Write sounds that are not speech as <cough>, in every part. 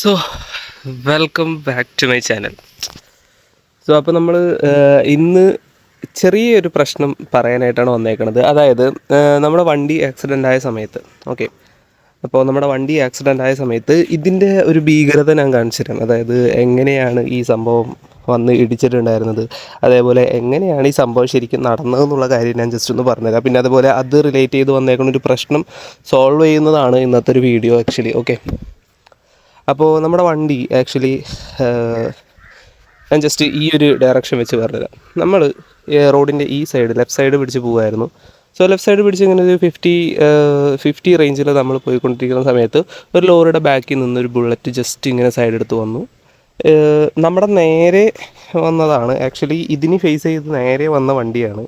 So welcome back to my channel so അപ്പോൾ നമ്മൾ ഇന്ന് ചെറിയൊരു പ്രശ്നം പറയാനായിട്ടാണ് വന്നേക്കണത്. അതായത് നമ്മുടെ വണ്ടി ആക്സിഡന്റ് ആയ സമയത്ത് ഓക്കെ അപ്പോൾ നമ്മുടെ വണ്ടി ആക്സിഡന്റ് ആയ സമയത്ത് ഇതിന്റെ ഒരു ഭീകരത ഞാൻ കാണിച്ചിരുന്നു അതായത് എങ്ങനെയാണ് ഈ സംഭവം വന്ന് ഇടിച്ചിട്ടുണ്ടായിരുന്നത്? അതേപോലെ എങ്ങനെയാണ് ഈ സംഭവം ശരിക്കും നടന്നതെന്നുള്ള കാര്യം ഞാൻ ജസ്റ്റ് ഒന്ന് പറഞ്ഞുതരാം. പിന്നെ അതുപോലെ അത് റിലേറ്റ് ചെയ്ത് വന്നേക്കുന്ന ഒരു പ്രശ്നം സോൾവ് ചെയ്യുന്നതാണ് ഇന്നത്തെ ഒരു വീഡിയോ ആക്ച്വലി ഓക്കെ അപ്പോൾ നമ്മുടെ വണ്ടി ആക്ച്വലി ഞാൻ ജസ്റ്റ് ഈ ഒരു ഡയറക്ഷൻ വെച്ച് പറഞ്ഞുതരാം. നമ്മൾ റോഡിന്റെ ഈ സൈഡ് ലെഫ്റ്റ് സൈഡ് പിടിച്ച് പോകുമായിരുന്നു സോ ലെഫ്റ്റ് സൈഡ് പിടിച്ച് ഇങ്ങനെ ഒരു ഫിഫ്റ്റി ഫിഫ്റ്റി റേഞ്ചിൽ നമ്മൾ പോയിക്കൊണ്ടിരിക്കുന്ന സമയത്ത് ഒരു ലോറിയുടെ ബാക്കിൽ നിന്ന് ഒരു ബുള്ളറ്റ് ജസ്റ്റ് ഇങ്ങനെ സൈഡ് എടുത്ത് വന്നു. നമ്മുടെ നേരെ വന്നതാണ്. ആക്ച്വലി ഇതിന് ഫേസ് ചെയ്ത് നേരെ വന്ന വണ്ടിയാണ്.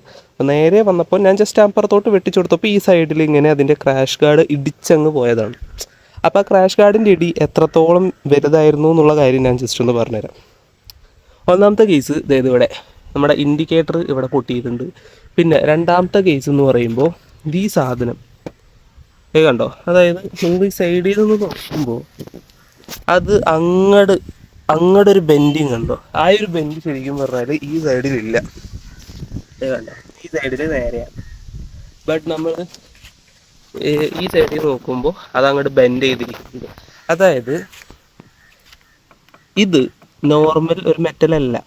നേരെ വന്നപ്പോൾ ഞാൻ ജസ്റ്റ് അപ്പുറത്തോട്ട് വെട്ടിച്ചു കൊടുത്തപ്പോൾ ഈ സൈഡിൽ ഇങ്ങനെ അതിന്റെ ക്രാഷ് ഗാർഡ് ഇടിച്ചങ്ങ് പോയതാണ്. അപ്പോൾ ആ ക്രാഷ് ഗാർഡിന്റെ ഇടി എത്രത്തോളം വലുതായിരുന്നു എന്നുള്ള കാര്യം ഞാൻ ജസ്റ്റ് ഒന്ന് പറഞ്ഞുതരാം. ഒന്നാമത്തെ കേസ് ഇതായത് ഇവിടെ നമ്മുടെ ഇൻഡിക്കേറ്റർ ഇവിടെ പൊട്ടിയിട്ടുണ്ട്. പിന്നെ രണ്ടാമത്തെ കേസ് എന്ന് പറയുമ്പോൾ ഈ സാധനം ഏ കണ്ടോ? അതായത് നിങ്ങൾ ഈ സൈഡിൽ നിന്ന് നോക്കുമ്പോൾ അത് അങ്ങട് അങ്ങടെ ഒരു ബെൻഡിങ് കണ്ടോ? ആ ഒരു ബെൻഡ് ശരിക്കും പറഞ്ഞാൽ ഈ സൈഡിലില്ല കണ്ടോ? ഈ സൈഡിൽ നേരെയാണ്. ബട്ട് നമ്മൾ ഈ സൈഡിൽ നോക്കുമ്പോൾ അത് അങ്ങോട്ട് ബെൻഡ് ചെയ്തിരിക്കുന്നുണ്ട് അതായത് ഇത് നോർമൽ ഒരു മെറ്റൽ അല്ല.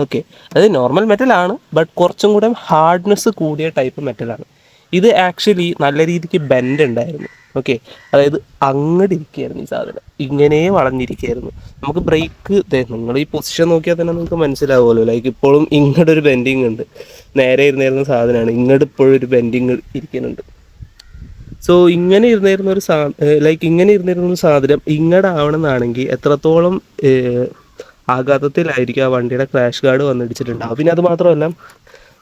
ഓക്കെ അത് നോർമൽ മെറ്റൽ ആണ് ബട്ട് കുറച്ചും കൂടെ ഹാർഡ്നെസ് കൂടിയ ടൈപ്പ് മെറ്റലാണ് ഇത് ആക്ച്വലി നല്ല രീതിക്ക് ബെൻഡ് ഉണ്ടായിരുന്നു. ഓക്കെ അതായത് അങ്ങോട്ട് ഇരിക്കുകയായിരുന്നു ഈ സാധനം. ഇങ്ങനെ വളഞ്ഞിരിക്കുകയായിരുന്നു. നമുക്ക് ബ്രേക്ക് നിങ്ങൾ ഈ പൊസിഷൻ നോക്കിയാൽ തന്നെ നിങ്ങൾക്ക് മനസ്സിലാവുമല്ലോ. ലൈക്ക് ഇപ്പോഴും ഇങ്ങോട്ടൊരു ബെൻഡിങ് ഉണ്ട്. നേരെ ഇരുന്നിരുന്ന സാധനമാണ്. ഇങ്ങോട്ട് ഇപ്പോഴും ഒരു ബെൻഡിങ് ഇരിക്കുന്നുണ്ട്. സോ ഇങ്ങനെ ഇരുന്നിരുന്ന ഒരു സാ ലൈക്ക് ഇങ്ങനെ ഇരുന്നിരുന്ന ഒരു സാധനം ഇങ്ങടെ ആവണമെന്നാണെങ്കിൽ എത്രത്തോളം ആഘാതത്തിലായിരിക്കും ആ വണ്ടിയുടെ ക്രാഷ് ഗാർഡ് വന്നിടിച്ചിട്ടുണ്ടാവും പിന്നെ അത് മാത്രമല്ല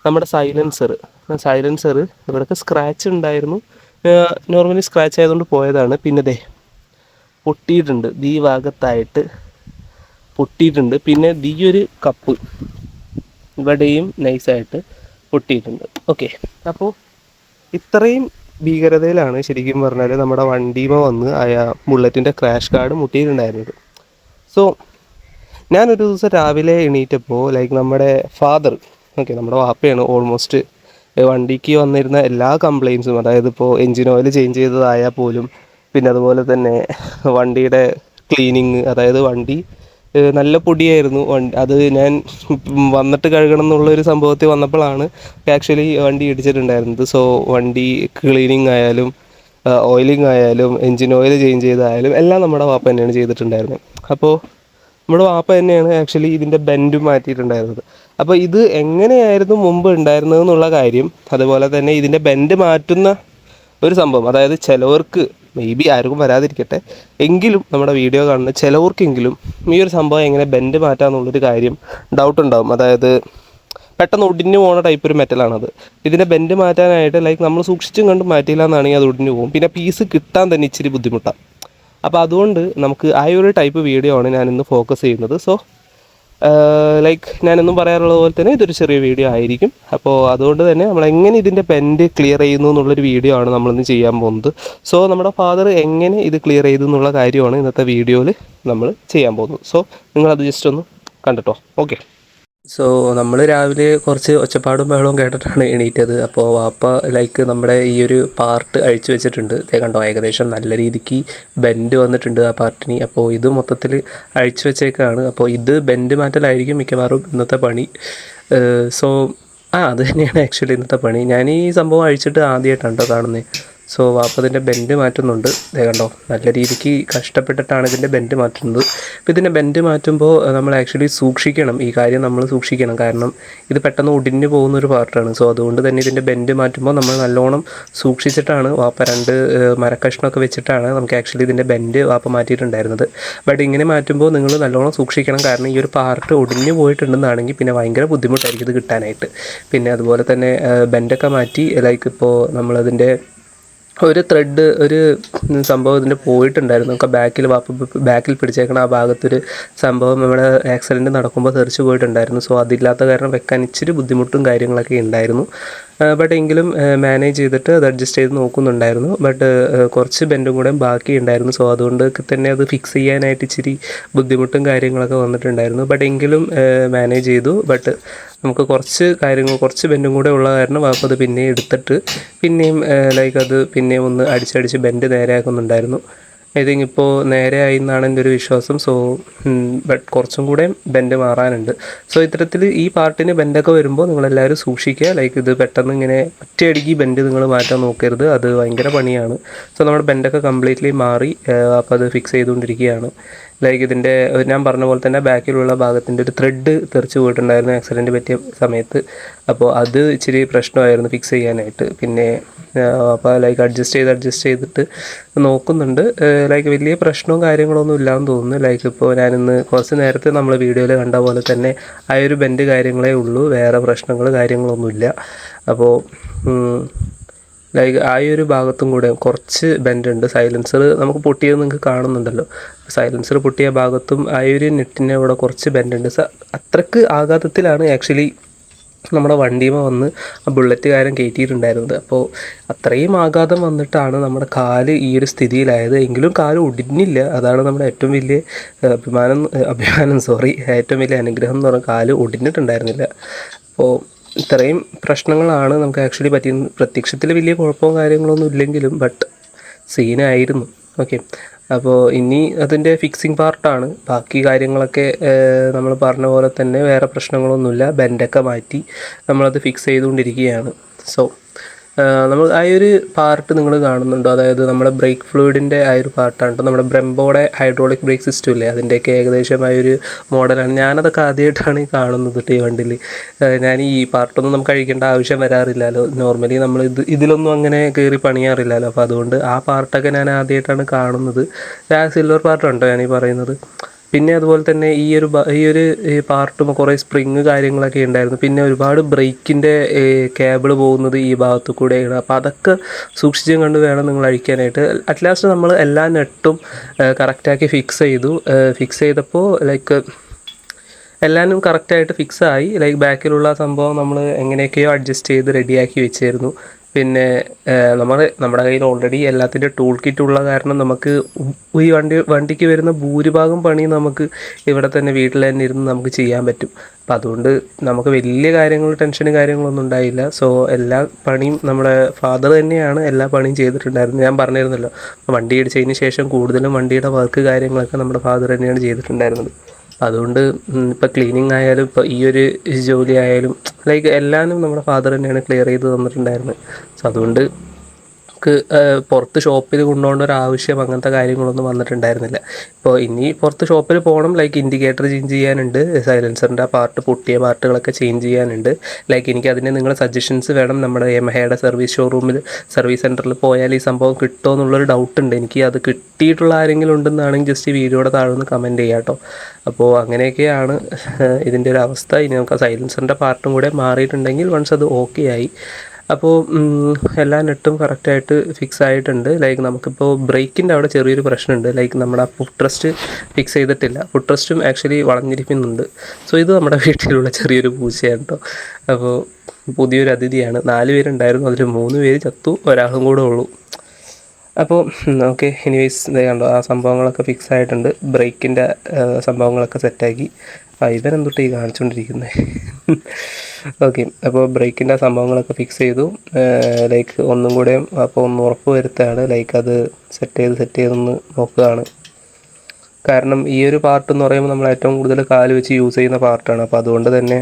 നമ്മുടെ സൈലൻസർ സൈലൻസർ ഇവിടെയൊക്കെ സ്ക്രാച്ച് ഉണ്ടായിരുന്നു. നോർമലി സ്ക്രാച്ച് ആയതുകൊണ്ട് പോയതാണ്. പിന്നെ ദേ പൊട്ടിയിട്ടുണ്ട്. ദീ ഭാഗത്തായിട്ട് പൊട്ടിയിട്ടുണ്ട്. പിന്നെ ദീ ഒരു കപ്പ് ഇവിടെയും നൈസായിട്ട് പൊട്ടിയിട്ടുണ്ട്. ഓക്കെ അപ്പോൾ ഇത്രയും ഭീകരതയിലാണ് ശരിക്കും പറഞ്ഞാൽ നമ്മുടെ വണ്ടിമ വന്ന് ആ ബുള്ളറ്റിന്റെ ക്രാഷ് കാർഡ് മുട്ടിയിട്ടുണ്ടായിരുന്നത്. സോ ഞാനൊരു ദിവസം രാവിലെ എണീറ്റപ്പോൾ ലൈക്ക് നമ്മുടെ ഫാദർ ഓക്കെ നമ്മുടെ വാപ്പയാണ് ഓൾമോസ്റ്റ് വണ്ടിക്ക് വന്നിരുന്ന എല്ലാ കംപ്ലയിൻസും അതായത് ഇപ്പോൾ എൻജിൻ ഓയിൽ ചേഞ്ച് ചെയ്തതായാൽ പോലും പിന്നെ അതുപോലെ തന്നെ വണ്ടിയുടെ ക്ലീനിങ് അതായത് വണ്ടി നല്ല പൊടിയായിരുന്നു അത് ഞാൻ വന്നിട്ട് കഴുകണം എന്നുള്ളൊരു സംഭവത്തിൽ വന്നപ്പോഴാണ് ആക്ച്വലി വണ്ടി ഇടിച്ചിട്ടുണ്ടായിരുന്നത്. സോ വണ്ടി ക്ലീനിങ് ആയാലും ഓയിലിങ് ആയാലും എൻജിൻ ഓയിൽ ചേഞ്ച് ചെയ്തായാലും എല്ലാം നമ്മുടെ വാപ്പ തന്നെയാണ് ചെയ്തിട്ടുണ്ടായിരുന്നത്. അപ്പോൾ നമ്മുടെ വാപ്പ തന്നെയാണ് ആക്ച്വലി ഇതിന്റെ ബെൻഡ് മാറ്റിയിട്ടുണ്ടായിരുന്നത്. അപ്പോൾ ഇത് എങ്ങനെയായിരുന്നു മുമ്പ് ഉണ്ടായിരുന്നത് എന്നുള്ള കാര്യം അതുപോലെ തന്നെ ഇതിന്റെ ബെൻഡ് മാറ്റുന്ന ഒരു സംഭവം അതായത് ചിലവർക്ക് മേ ബി ആർക്കും വരാതിരിക്കട്ടെ. എങ്കിലും നമ്മുടെ വീഡിയോ കാണുന്ന ചിലവർക്കെങ്കിലും ഈ ഒരു സംഭവം എങ്ങനെ ബെൻഡ് മാറ്റാമെന്നുള്ളൊരു കാര്യം ഡൗട്ട് ഉണ്ടാവും. അതായത് പെട്ടെന്ന് ഒടിഞ്ഞു പോകുന്ന ടൈപ്പ് ഒരു മെറ്റലാണത് ഇതിനെ ബെൻഡ് മാറ്റാനായിട്ട് ലൈക്ക് നമ്മൾ സൂക്ഷിച്ചും കണ്ടും മാറ്റിയില്ല എന്നാണെങ്കിൽ അത് ഒടിഞ്ഞു പോകും. പിന്നെ പീസ് കിട്ടാൻ തന്നെ ഇച്ചിരി ബുദ്ധിമുട്ടാണ് അപ്പോൾ അതുകൊണ്ട് നമുക്ക് ആ ഒരു ടൈപ്പ് വീഡിയോ ആണ് ഞാൻ ഇന്ന് ഫോക്കസ് ചെയ്യുന്നത്. സോ ലൈക്ക് ഞാനെന്നും പറയാറുള്ളത് പോലെ തന്നെ ഇതൊരു ചെറിയ വീഡിയോ ആയിരിക്കും. അപ്പോൾ അതുകൊണ്ട് തന്നെ നമ്മൾ എങ്ങനെ ഇതിന്റെ പെൻഡ് ക്ലിയർ ചെയ്യുന്നു എന്നുള്ളൊരു വീഡിയോ ആണ് നമ്മളിന്ന് ചെയ്യാൻ പോകുന്നത്. സോ നമ്മുടെ ഫാദർ എങ്ങനെ ഇത് ക്ലിയർ ചെയ്തു എന്നുള്ള കാര്യമാണ് ഇന്നത്തെ വീഡിയോയിൽ നമ്മൾ ചെയ്യാൻ പോകുന്നത്. സോ നിങ്ങളത് ജസ്റ്റ് ഒന്ന് കണ്ടിട്ടോ? ഓക്കെ സോ നമ്മൾ രാവിലെ കുറച്ച് ഒച്ചപ്പാടും ബഹളവും കേട്ടിട്ടാണ് എണീറ്റത്. അപ്പോൾ വാപ്പ ലൈക്ക് നമ്മുടെ ഈ ഒരു പാർട്ട് അഴിച്ചു വെച്ചിട്ടുണ്ട്. കണ്ടോ? ഏകദേശം നല്ല രീതിക്ക് ബെൻഡ് വന്നിട്ടുണ്ട് ആ പാർട്ടിന് അപ്പോൾ ഇത് മൊത്തത്തിൽ അഴിച്ചു വെച്ചേക്കാണ്. അപ്പോൾ ഇത് ബെൻഡ് മാറ്റലായിരിക്കും മിക്കവാറും ഇന്നത്തെ പണി. സോ ആ അത് തന്നെയാണ് ആക്ച്വലി ഇന്നത്തെ പണി. ഞാൻ ഈ സംഭവം അഴിച്ചിട്ട് ആദ്യമായിട്ടാണ് കേട്ടോ കാണുന്നത് സോ വാപ്പ ഇതിന്റെ ബെൻഡ് മാറ്റുന്നുണ്ട്. ഇതേ കണ്ടോ നല്ല രീതിക്ക് കഷ്ടപ്പെട്ടിട്ടാണ് ഇതിന്റെ ബെൻഡ് മാറ്റുന്നത്. അപ്പോൾ ഇതിന്റെ ബെൻഡ് മാറ്റുമ്പോൾ നമ്മൾ ആക്ച്വലി സൂക്ഷിക്കണം. ഈ കാര്യം നമ്മൾ സൂക്ഷിക്കണം. കാരണം ഇത് പെട്ടെന്ന് ഒടിഞ്ഞു പോകുന്ന ഒരു പാർട്ടാണ്. സോ അതുകൊണ്ട് തന്നെ ഇതിന്റെ ബെൻഡ് മാറ്റുമ്പോൾ നമ്മൾ നല്ലോണം സൂക്ഷിച്ചിട്ടാണ് വാപ്പ രണ്ട് മരക്കഷ്ണമൊക്കെ വെച്ചിട്ടാണ് നമുക്ക് ആക്ച്വലി ഇതിന്റെ ബെൻഡ് വാപ്പ മാറ്റിയിട്ടുണ്ടായിരുന്നത്. ബട്ട് ഇങ്ങനെ മാറ്റുമ്പോൾ നിങ്ങൾ നല്ലോണം സൂക്ഷിക്കണം. കാരണം ഈ ഒരു പാർട്ട് ഒടിഞ്ഞു പോയിട്ടുണ്ടെന്നാണെങ്കിൽ പിന്നെ ഭയങ്കര ബുദ്ധിമുട്ടായിരിക്കും ഇത് കിട്ടാനായിട്ട്. പിന്നെ അതുപോലെ തന്നെ ബെൻഡൊക്കെ മാറ്റി ലൈക്ക് ഇപ്പോൾ നമ്മളതിന്റെ ഒരു ത്രെഡ് ഒരു സംഭവം ഇതിന്റെ പോയിട്ടുണ്ടായിരുന്നു. നമുക്ക് ബാക്കിൽ വാപ്പ ബാക്കിൽ പിടിച്ചേക്കണ ആ ഭാഗത്തൊരു സംഭവം നമ്മുടെ ആക്സിഡന്റ് നടക്കുമ്പോൾ തെറിച്ച് പോയിട്ടുണ്ടായിരുന്നു. സോ അതില്ലാത്ത കാരണം വെക്കാൻ ഇച്ചിരി ബുദ്ധിമുട്ടും കാര്യങ്ങളൊക്കെ ഉണ്ടായിരുന്നു. ബട്ട് എങ്കിലും മാനേജ് ചെയ്തിട്ട് അത് അഡ്ജസ്റ്റ് ചെയ്ത് നോക്കുന്നുണ്ടായിരുന്നു. ബട്ട് കുറച്ച് ബെൻഡും കൂടെ ബാക്കി ഉണ്ടായിരുന്നു സോ അതുകൊണ്ട് തന്നെ അത് ഫിക്സ് ചെയ്യാനായിട്ട് ഇച്ചിരി ബുദ്ധിമുട്ടും കാര്യങ്ങളൊക്കെ വന്നിട്ടുണ്ടായിരുന്നു. ബട്ട് എങ്കിലും മാനേജ് ചെയ്തു. ബട്ട് നമുക്ക് കുറച്ച് കാര്യങ്ങൾ കുറച്ച് ബെൻഡും കൂടെ ഉള്ള കാരണം അപ്പോൾ അത് പിന്നെയും എടുത്തിട്ട് പിന്നെയും ലൈക്ക് അത് പിന്നെയും ഒന്ന് അടിച്ചടിച്ച് ബെൻഡ് നേരെയാക്കുന്നുണ്ടായിരുന്നു. ഐ തിങ്ക് ഇപ്പോൾ നേരെ ആയി എന്നാണ് എന്റെ ഒരു വിശ്വാസം. സോ ബട്ട് കുറച്ചും കൂടെ ബെൻഡ് മാറാനുണ്ട്. സോ ഇത്തരത്തിൽ ഈ പാർട്ടിന് ബെൻഡൊക്കെ വരുമ്പോൾ നിങ്ങളെല്ലാവരും സൂക്ഷിക്കുക. ലൈക്ക് ഇത് പെട്ടെന്ന് ഇങ്ങനെ ഒറ്റയടിക്ക് ബെൻഡ് നിങ്ങൾ മാറ്റാൻ നോക്കരുത്. അത് ഭയങ്കര പണിയാണ്. സോ നമ്മുടെ ബെൻഡൊക്കെ കംപ്ലീറ്റ്ലി മാറി അപ്പോൾ അത് ഫിക്സ് ചെയ്തുകൊണ്ടിരിക്കുകയാണ്. ലൈക്ക് ഇതിന്റെ ഞാൻ പറഞ്ഞ പോലെ തന്നെ ബാക്കിലുള്ള ഭാഗത്തിന്റെ ഒരു ത്രെഡ് തെറിച്ച് പോയിട്ടുണ്ടായിരുന്നു ആക്സിഡന്റ് പറ്റിയ സമയത്ത്. അപ്പോൾ അത് ഇച്ചിരി പ്രശ്നമായിരുന്നു ഫിക്സ് ചെയ്യാനായിട്ട്. പിന്നെ അപ്പോൾ ലൈക്ക് അഡ്ജസ്റ്റ് ചെയ്ത് അഡ്ജസ്റ്റ് ചെയ്തിട്ട് നോക്കുന്നുണ്ട്. ലൈക്ക് വലിയ പ്രശ്നവും കാര്യങ്ങളൊന്നും ഇല്ലാന്ന് തോന്നുന്നു. ലൈക്ക് ഇപ്പോൾ ഞാനിന്ന് കുറച്ച് നേരത്തെ നമ്മൾ വീഡിയോയിൽ കണ്ട പോലെ തന്നെ ആ ഒരു ബെൻഡ് കാര്യങ്ങളേ ഉള്ളൂ. വേറെ പ്രശ്നങ്ങൾ കാര്യങ്ങളൊന്നുമില്ല. അപ്പോൾ ലൈക്ക് ആ ഒരു ഭാഗത്തും കൂടെ കുറച്ച് ബെൻഡ് ഉണ്ട്. സൈലൻസർ നമുക്ക് പൊട്ടിയത് നിങ്ങൾക്ക് കാണുന്നുണ്ടല്ലോ. സൈലൻസർ പൊട്ടിയ ഭാഗത്തും ആ ഒരു നെറ്റിന്റെ അവിടെ കുറച്ച് ബെൻഡ് ഉണ്ട്. അത്രയ്ക്ക് ആഘാതത്തിലാണ് ആക്ച്വലി നമ്മുടെ വണ്ടിയുമ വന്ന് ആ ബുള്ളറ്റ് ബുള്ളറ്റുകാരൻ കയറ്റിയിട്ടുണ്ടായിരുന്നത് അപ്പോൾ അത്രയും ആഘാതം വന്നിട്ടാണ് നമ്മുടെ കാൽ ഈ ഒരു സ്ഥിതിയിലായത്. എങ്കിലും കാൽ ഒടിഞ്ഞില്ല. അതാണ് നമ്മുടെ ഏറ്റവും വലിയ അഭിമാനം അഭിമാനം സോറി ഏറ്റവും വലിയ അനുഗ്രഹം എന്ന് പറഞ്ഞാൽ കാൽ ഒടിഞ്ഞിട്ടുണ്ടായിരുന്നില്ല. അപ്പോൾ ഇത്രയും പ്രശ്നങ്ങളാണ് നമുക്ക് ആക്ച്വലി പറ്റിയത്. പ്രത്യക്ഷത്തിൽ വലിയ കുഴപ്പമോ കാര്യങ്ങളൊന്നും ഇല്ലെങ്കിലും ബട്ട് സീനായിരുന്നു ഓക്കെ അപ്പോൾ ഇനി അതിന്റെ ഫിക്സിങ് പാർട്ടാണ് ബാക്കി കാര്യങ്ങളൊക്കെ നമ്മൾ പറഞ്ഞ പോലെ തന്നെ വേറെ പ്രശ്നങ്ങളൊന്നുമില്ല. ബെൻഡൊക്കെ മാറ്റി നമ്മളത് ഫിക്സ് ചെയ്തുകൊണ്ടിരിക്കുകയാണ്. സോ നമ്മൾ ആ ഒരു പാർട്ട് നിങ്ങൾ കാണുന്നുണ്ടോ? അതായത് നമ്മുടെ ബ്രേക്ക് ഫ്ലൂയിഡിന്റെ ആ ഒരു പാർട്ടാണ് നമ്മുടെ ബ്രംബോയുടെ ഹൈഡ്രോളിക് ബ്രേക്ക് സിസ്റ്റം ഇല്ലേ? അതിന്റെയൊക്കെ ഏകദേശം ആ ഒരു മോഡലാണ് ഞാനതൊക്കെ ആദ്യമായിട്ടാണ് കാണുന്നത് ഈ വണ്ടിയിൽ. ഞാൻ ഈ പാർട്ടൊന്നും നമുക്ക് കഴിക്കേണ്ട ആവശ്യം വരാറില്ലല്ലോ. നോർമലി നമ്മൾ ഇത് ഇതിലൊന്നും അങ്ങനെ കയറി പണിയാറില്ലല്ലോ. അപ്പോൾ അതുകൊണ്ട് ആ പാർട്ടൊക്കെ ഞാൻ ആദ്യമായിട്ടാണ് കാണുന്നത്. ആ സിൽവർ പാർട്ടുണ്ടോ ഈ പറയുന്നത്. പിന്നെ അതുപോലെ തന്നെ ഈ ഒരു ഈ ഒരു പാർട്ടും കുറേ സ്പ്രിങ് കാര്യങ്ങളൊക്കെ ഉണ്ടായിരുന്നു. പിന്നെ ഒരുപാട് ബ്രേക്കിന്റെ കേബിൾ പോകുന്നത് ഈ ഭാഗത്തു കൂടെയാണ് അപ്പോൾ അതൊക്കെ സൂക്ഷിച്ചും കണ്ട് വേണം നിങ്ങൾ അഴിക്കാനായിട്ട്. അറ്റ്ലാസ്റ്റ് നമ്മൾ എല്ലാ നെട്ടും കറക്റ്റാക്കി ഫിക്സ് ചെയ്തു. ഫിക്സ് ചെയ്തപ്പോൾ ലൈക്ക് എല്ലാവരും കറക്റ്റായിട്ട് ഫിക്സ് ആയി. ലൈക്ക് ബാക്കിലുള്ള സംഭവം നമ്മൾ എങ്ങനെയൊക്കെയോ അഡ്ജസ്റ്റ് ചെയ്ത് റെഡിയാക്കി വെച്ചായിരുന്നു പിന്നെ നമ്മൾ നമ്മുടെ കയ്യിൽ ഓൾറെഡി എല്ലാത്തിന്റെ ടൂൾ കിറ്റ് ഉള്ള കാരണം നമുക്ക് ഈ വണ്ടി വണ്ടിക്ക് വരുന്ന ഭൂരിഭാഗം പണി നമുക്ക് ഇവിടെ തന്നെ വീട്ടിൽ തന്നെ ഇരുന്ന് നമുക്ക് ചെയ്യാൻ പറ്റും. അപ്പം അതുകൊണ്ട് നമുക്ക് വലിയ കാര്യങ്ങൾ ടെൻഷനും കാര്യങ്ങളൊന്നും ഉണ്ടായില്ല. സോ എല്ലാ പണിയും നമ്മുടെ ഫാദർ തന്നെയാണ് എല്ലാ പണിയും ചെയ്തിട്ടുണ്ടായിരുന്നത്. ഞാൻ പറഞ്ഞിരുന്നല്ലോ വണ്ടി ഇടിച്ചതിന് ശേഷം കൂടുതലും വണ്ടിയുടെ വർക്ക് കാര്യങ്ങളൊക്കെ നമ്മുടെ ഫാദർ തന്നെയാണ് ചെയ്തിട്ടുണ്ടായിരുന്നത്. അതുകൊണ്ട് ഇപ്പോൾ ക്ലീനിങ് ആയാലും ഇപ്പോൾ ഈ ഒരു ജോലി ആയാലും ലൈക്ക് എല്ലാനും നമ്മുടെ ഫാദർ തന്നെയാണ് ക്ലിയർ ചെയ്ത് തന്നിട്ടുണ്ടായിരുന്നത്. സോ അതുകൊണ്ട് നമുക്ക് പുറത്ത് ഷോപ്പിൽ കൊണ്ടുപോകേണ്ട ഒരു ആവശ്യം അങ്ങനത്തെ കാര്യങ്ങളൊന്നും വന്നിട്ടുണ്ടായിരുന്നില്ല. ഇപ്പോൾ ഇനി പുറത്ത് ഷോപ്പിൽ പോകണം ലൈക്ക് ഇൻഡിക്കേറ്റർ ചേഞ്ച് ചെയ്യാനുണ്ട് സൈലൻസറിന്റെ ആ പാർട്ട് പൊട്ടിയ പാർട്ടുകളൊക്കെ ചേഞ്ച് ചെയ്യാനുണ്ട്. ലൈക്ക് എനിക്ക് അതിന് നിങ്ങളുടെ സജഷൻസ് വേണം നമ്മുടെ യമഹയുടെ സർവീസ് ഷോറൂമിൽ സർവീസ് സെന്ററിൽ പോയാൽ ഈ സംഭവം കിട്ടുമോ എന്നുള്ളൊരു ഡൗട്ട് ഉണ്ട് എനിക്ക് അത് കിട്ടിയിട്ടുള്ള ആരെങ്കിലും ഉണ്ടെന്നാണെങ്കിൽ ജസ്റ്റ് ഈ വീഡിയോയുടെ താഴെ ഒന്ന് കമന്റ് ചെയ്യാം കേട്ടോ. അപ്പോൾ അങ്ങനെയൊക്കെയാണ് ഇതിന്റെ ഒരു അവസ്ഥ. ഇനി നമുക്ക് സൈലൻസറിന്റെ പാർട്ടും കൂടെ മാറിയിട്ടുണ്ടെങ്കിൽ വൺസ് അത് ഓക്കെ ആയി. അപ്പോൾ എല്ലാ നെട്ടും കറക്റ്റായിട്ട് ഫിക്സ് ആയിട്ടുണ്ട്. ലൈക്ക് നമുക്കിപ്പോൾ ബ്രേക്കിന്റെ അവിടെ ചെറിയൊരു പ്രശ്നമുണ്ട്. ലൈക്ക് നമ്മുടെ ഫുഡ് ട്രസ്റ്റ് ഫിക്സ് ചെയ്തിട്ടില്ല. ഫുഡ് ട്രസ്റ്റും ആക്ച്വലി വളഞ്ഞിരിക്കുന്നുണ്ട്. സോ ഇത് നമ്മുടെ <laughs> വീട്ടിലുള്ള ചെറിയൊരു പൂച്ചയാണ് കേട്ടോ അപ്പോൾ പുതിയൊരു അതിഥിയാണ്. നാല് പേരുണ്ടായിരുന്നു. അതിൽ മൂന്ന് പേര് ചത്തു. ഒരാളും കൂടെ ഉള്ളൂ. അപ്പോൾ ഓക്കെ എനിവേസ് ഇതേ കണ്ടോ? ആ സംഭവങ്ങളൊക്കെ ഫിക്സ് ആയിട്ടുണ്ട്. ബ്രേക്കിന്റെ സംഭവങ്ങളൊക്കെ സെറ്റാക്കി ആ ഇവരെന്തൊട്ട് ഈ കാണിച്ചുകൊണ്ടിരിക്കുന്നത് <laughs> ഓക്കെ അപ്പോൾ ബ്രേക്കിന്റെ സംഭവങ്ങളൊക്കെ ഫിക്സ് ചെയ്തു. ലൈക്ക് ഒന്നും കൂടെ അപ്പോൾ ഒന്ന് ഉറപ്പ് വരുത്തുകയാണ്. ലൈക്ക് അത് സെറ്റ് ചെയ്ത് സെറ്റ് ചെയ്തൊന്ന് നോക്കുകയാണ്. കാരണം ഈ ഒരു പാർട്ട് എന്ന് പറയുമ്പോൾ നമ്മൾ ഏറ്റവും കൂടുതൽ കാൽ വെച്ച് യൂസ് ചെയ്യുന്ന പാർട്ടാണ് അപ്പോൾ അതുകൊണ്ട് തന്നെ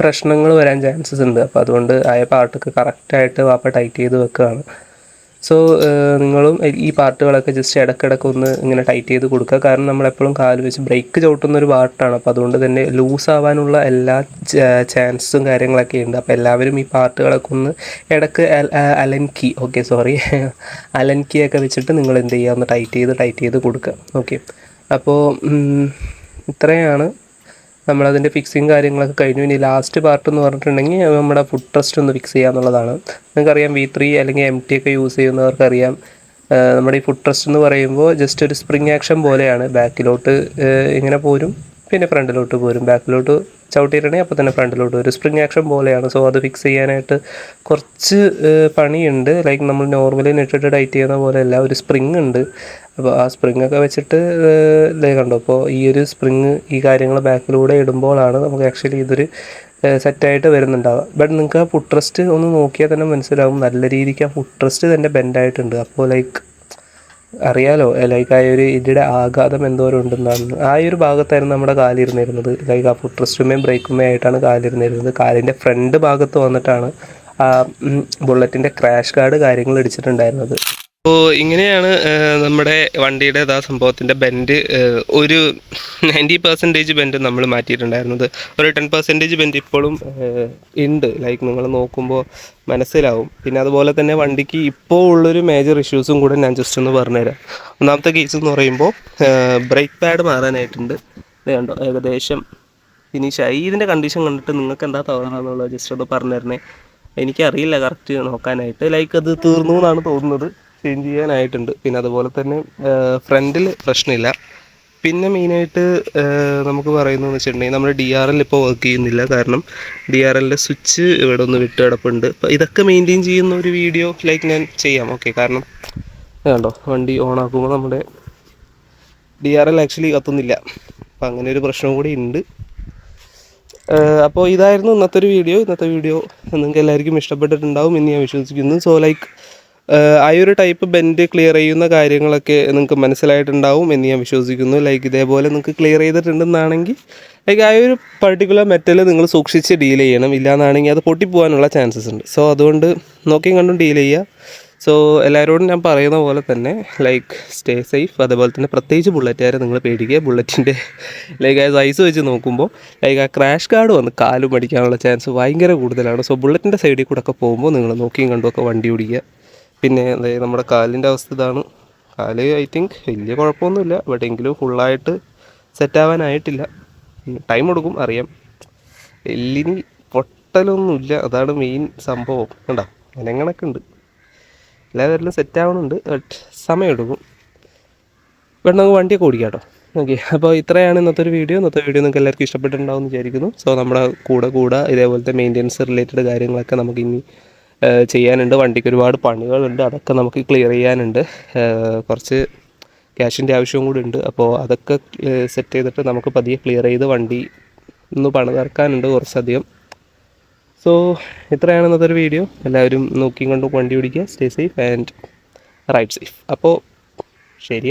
പ്രശ്നങ്ങൾ വരാൻ ചാൻസസ് ഉണ്ട്. അപ്പോൾ അതുകൊണ്ട് ആയ പാർട്ടൊക്കെ കറക്റ്റായിട്ട് വാപ്പ ടൈറ്റ് ചെയ്ത് വെക്കുകയാണ്. സോ നിങ്ങളും ഈ പാർട്ടുകളൊക്കെ ജസ്റ്റ് ഇടയ്ക്കിടയ്ക്ക് ഒന്ന് ഇങ്ങനെ ടൈറ്റ് ചെയ്ത് കൊടുക്കുക. കാരണം നമ്മളെപ്പോഴും കാൽ വെച്ച് ബ്രേക്ക് ചവിട്ടുന്ന ഒരു പാർട്ടാണ് അപ്പോൾ അതുകൊണ്ട് തന്നെ ലൂസ് ആവാനുള്ള എല്ലാ ചാൻസും കാര്യങ്ങളൊക്കെ ഉണ്ട്. അപ്പോൾ എല്ലാവരും ഈ പാർട്ടുകളൊക്കെ ഒന്ന് ഇടയ്ക്ക് അലൻകി ഓക്കെ സോറി അലൻകി ഒക്കെ വെച്ചിട്ട് നിങ്ങൾ എന്ത് ചെയ്യുക? ഒന്ന് ടൈറ്റ് ചെയ്ത് ടൈറ്റ് ചെയ്ത് കൊടുക്കുക. ഓക്കെ അപ്പോൾ ഇത്രയാണ്. നമ്മളതിന്റെ ഫിക്സിങ് കാര്യങ്ങളൊക്കെ കഴിഞ്ഞു. ഇനി ലാസ്റ്റ് പാർട്ട് എന്ന് പറഞ്ഞിട്ടുണ്ടെങ്കിൽ നമ്മുടെ ഫുഡ് ട്രസ്റ്റ് ഒന്ന് ഫിക്സ് ചെയ്യുക എന്നുള്ളതാണ്. നിങ്ങൾക്കറിയാം വി ത്രീ അല്ലെങ്കിൽ എം ടി ഒക്കെ യൂസ് ചെയ്യുന്നവർക്കറിയാം. നമ്മുടെ ഈ ഫുഡ് ട്രസ്റ്റ് എന്ന് പറയുമ്പോൾ ജസ്റ്റ് ഒരു സ്പ്രിങ് ആക്ഷൻ പോലെയാണ്. ബാക്കിലോട്ട് ഇങ്ങനെ പോരും. പിന്നെ ഫ്രണ്ടിലോട്ട് പോരും. ബാക്കിലോട്ട് ചവിട്ടിയിട്ടുണ്ടെങ്കിൽ അപ്പോൾ തന്നെ ഫ്രണ്ടിലോട്ട് ഒരു സ്പ്രിങ് ആക്ഷൻ പോലെയാണ്. സോ അത് ഫിക്സ് ചെയ്യാനായിട്ട് കുറച്ച് പണിയുണ്ട്. ലൈക്ക് നമ്മൾ നോർമലി നെറ്റിട്ട് ടൈറ്റ് ചെയ്യുന്ന പോലെയല്ല ഒരു സ്പ്രിങ് ഉണ്ട്. അപ്പോൾ ആ സ്പ്രിങ് ഒക്കെ വെച്ചിട്ട് ഇതേ കണ്ടു അപ്പോൾ ഈ ഒരു സ്പ്രിങ് ഈ കാര്യങ്ങൾ ബാക്കിലൂടെ ഇടുമ്പോഴാണ് നമുക്ക് ആക്ച്വലി ഇതൊരു സെറ്റായിട്ട് വരുന്നുണ്ടാവുക. ബട്ട് നിങ്ങൾക്ക് ആ ഫുട്രസ്റ്റ് ട്രസ്റ്റ് ഒന്ന് നോക്കിയാൽ തന്നെ മനസ്സിലാവും നല്ല രീതിക്ക് ആ ഫുട്രസ്റ്റ് ട്രസ്റ്റ് തന്നെ ബെൻഡായിട്ടുണ്ട് അപ്പോൾ ലൈക്ക് അറിയാലോ ലൈക്ക് ആ ഒരു ഇതിയുടെ ആഘാതം എന്തോരം ഉണ്ടെന്നാണ്. ആ ഒരു ഭാഗത്തായിരുന്നു നമ്മുടെ കാലിരുന്നിരുന്നത് ലൈക്ക് ആ ഫുഡ് ട്രസ്റ്റുമേയും ബ്രേക്കുമേ ആയിട്ടാണ് കാലിരുന്നിരുന്നത് കാലിന്റെ ഫ്രണ്ട് ഭാഗത്ത് വന്നിട്ടാണ് ആ ബുള്ളറ്റിന്റെ ക്രാഷ് ഗാർഡ് കാര്യങ്ങൾ ഇടിച്ചിട്ടുണ്ടായിരുന്നത്. അപ്പോൾ ഇങ്ങനെയാണ് നമ്മുടെ വണ്ടിയുടെ ആ സംഭവത്തിന്റെ ബെൻഡ് ഒരു നയന്റി പെർസെന്റേജ് ബെൻഡ് നമ്മൾ മാറ്റിയിട്ടുണ്ടായിരുന്നത്. ഒരു ടെൻ പെർസെന്റേജ് ബെൻഡ് ഇപ്പോഴും ഉണ്ട്. ലൈക്ക് നിങ്ങൾ നോക്കുമ്പോൾ മനസ്സിലാവും. പിന്നെ അതുപോലെ തന്നെ വണ്ടിക്ക് ഇപ്പോൾ ഉള്ളൊരു മേജർ ഇഷ്യൂസും കൂടെ ഞാൻ ജസ്റ്റ് ഒന്ന് പറഞ്ഞുതരാം. ഒന്നാമത്തെ കേസ് എന്ന് പറയുമ്പോൾ ബ്രേക്ക് പാഡ് മാറാനായിട്ടുണ്ട്. ഇത് കണ്ടോ? ഏകദേശം ഫിനിഷായി ഇതിന്റെ കണ്ടീഷൻ കണ്ടിട്ട് നിങ്ങൾക്ക് എന്താ തോന്നുന്നത് ജസ്റ്റ് ഒന്ന് പറഞ്ഞു തരണേ എനിക്കറിയില്ല കറക്റ്റ് നോക്കാനായിട്ട്. ലൈക്ക് അത് തീർന്നു എന്നാണ് തോന്നുന്നത്. ചേഞ്ച് ചെയ്യാനായിട്ടുണ്ട്. പിന്നെ അതുപോലെ തന്നെ ഫ്രണ്ടിൽ പ്രശ്നമില്ല. പിന്നെ മെയിനായിട്ട് നമുക്ക് പറയുന്നതെന്ന് വെച്ചിട്ടുണ്ടെങ്കിൽ നമ്മുടെ ഡി ആർ എൽ ഇപ്പോൾ വർക്ക് ചെയ്യുന്നില്ല. കാരണം ഡി ആർ എല്ലിന്റെ സ്വിച്ച് ഇവിടെ ഒന്ന് വിട്ട് കിടപ്പുണ്ട്. അപ്പോൾ ഇതൊക്കെ മെയിന്റെയിൻ ചെയ്യുന്ന ഒരു വീഡിയോ ലൈക്ക് ഞാൻ ചെയ്യാം. ഓക്കെ കാരണം കണ്ടോ വണ്ടി ഓൺ ആക്കുമ്പോൾ നമ്മുടെ ഡി ആർ എൽ ആക്ച്വലി കത്തുന്നില്ല. അപ്പോൾ അങ്ങനെ ഒരു പ്രശ്നം കൂടി ഉണ്ട്. അപ്പോൾ ഇതായിരുന്നു ഇന്നത്തെ ഒരു വീഡിയോ ഇന്നത്തെ വീഡിയോ നിങ്ങൾക്ക് എല്ലാവർക്കും ഇഷ്ടപ്പെട്ടിട്ടുണ്ടാവും എന്ന് ഞാൻ വിശ്വസിക്കുന്നു. സോ ലൈക്ക് ആ ഒരു ടൈപ്പ് ബെൻഡ് ക്ലിയർ ചെയ്യുന്ന കാര്യങ്ങളൊക്കെ നിങ്ങൾക്ക് മനസ്സിലായിട്ടുണ്ടാവും എന്ന് ഞാൻ വിശ്വസിക്കുന്നു. ലൈക്ക് ഇതേപോലെ നിങ്ങൾക്ക് ക്ലിയർ ചെയ്തിട്ടുണ്ടെന്നാണെങ്കിൽ ലൈക്ക് ആ ഒരു പർട്ടിക്കുലർ മെറ്റൽ നിങ്ങൾ സൂക്ഷിച്ച് ഡീൽ ചെയ്യണം. ഇല്ലാന്നാണെങ്കിൽ അത് പൊട്ടിപ്പോകാനുള്ള ചാൻസസ് ഉണ്ട്. സോ അതുകൊണ്ട് നോക്കിയും കണ്ടും ഡീൽ ചെയ്യുക. സോ എല്ലാവരോടും ഞാൻ പറയുന്ന പോലെ തന്നെ ലൈക്ക് സ്റ്റേ സേഫ് അതുപോലെ തന്നെ പ്രത്യേകിച്ച് ബുള്ളറ്റുകാരെ നിങ്ങൾ പേടിക്കുക. ബുള്ളറ്റിന്റെ ലൈക്ക് ആ സൈസ് വെച്ച് നോക്കുമ്പോൾ ലൈക്ക് ആ ക്രാഷ് കാർഡ് വന്ന് കാലും പഠിക്കാനുള്ള ചാൻസ് ഭയങ്കര കൂടുതലാണ്. സോ ബുള്ളറ്റിന്റെ സൈഡിൽ കൂടെ ഒക്കെ പോകുമ്പോൾ നിങ്ങൾ നോക്കിയും കണ്ടുമൊക്കെ വണ്ടി ഓടിക്കുക. പിന്നെ നമ്മുടെ കാലിന്റെ അവസ്ഥ ഇതാണ്. കാൽ ഐ തിങ്ക് വലിയ കുഴപ്പമൊന്നുമില്ല. ബട്ട് എങ്കിലും ഫുള്ളായിട്ട് സെറ്റാവാനായിട്ടില്ല. ടൈം എടുക്കും അറിയാം. എല്ലിന് പൊട്ടലൊന്നുമില്ല. അതാണ് മെയിൻ സംഭവം. കണ്ടോ? അനങ്ങണൊക്കെ ഉണ്ട്. എല്ലാവരും സെറ്റാവണുണ്ട് ബട്ട് സമയമെടുക്കും. വേണം നമുക്ക് വണ്ടിയൊക്കെ ഓടിക്കാം കേട്ടോ. ഓക്കെ അപ്പോൾ ഇത്രയാണ് ഇന്നത്തെ ഒരു വീഡിയോ ഇന്നത്തെ വീഡിയോ നിങ്ങൾക്ക് എല്ലാവർക്കും ഇഷ്ടപ്പെട്ടിട്ടുണ്ടാവും എന്ന് വിചാരിക്കുന്നു. സോ നമ്മുടെ കൂടെ കൂടെ ഇതേപോലത്തെ മെയിന്റെനൻസ് റിലേറ്റഡ് കാര്യങ്ങളൊക്കെ നമുക്ക് ഇനി ചെയ്യാനുണ്ട്. വണ്ടിക്ക് ഒരുപാട് പണികളുണ്ട്. അതൊക്കെ നമുക്ക് ക്ലിയർ ചെയ്യാനുണ്ട്. കുറച്ച് ക്യാഷിന്റെ ആവശ്യവും കൂടി ഉണ്ട്. അപ്പോൾ അതൊക്കെ സെറ്റ് ചെയ്തിട്ട് നമുക്ക് പതിയെ ക്ലിയർ ചെയ്ത് വണ്ടി ഒന്ന് പണിതിറക്കാനുണ്ട് കുറച്ചധികം. സോ ഇത്രയാണ് ഇന്നത്തെ ഒരു വീഡിയോ എല്ലാവരും നോക്കിയും കണ്ടും വണ്ടി ഓടിക്കുക. Stay safe and ride safe അപ്പോൾ ശരി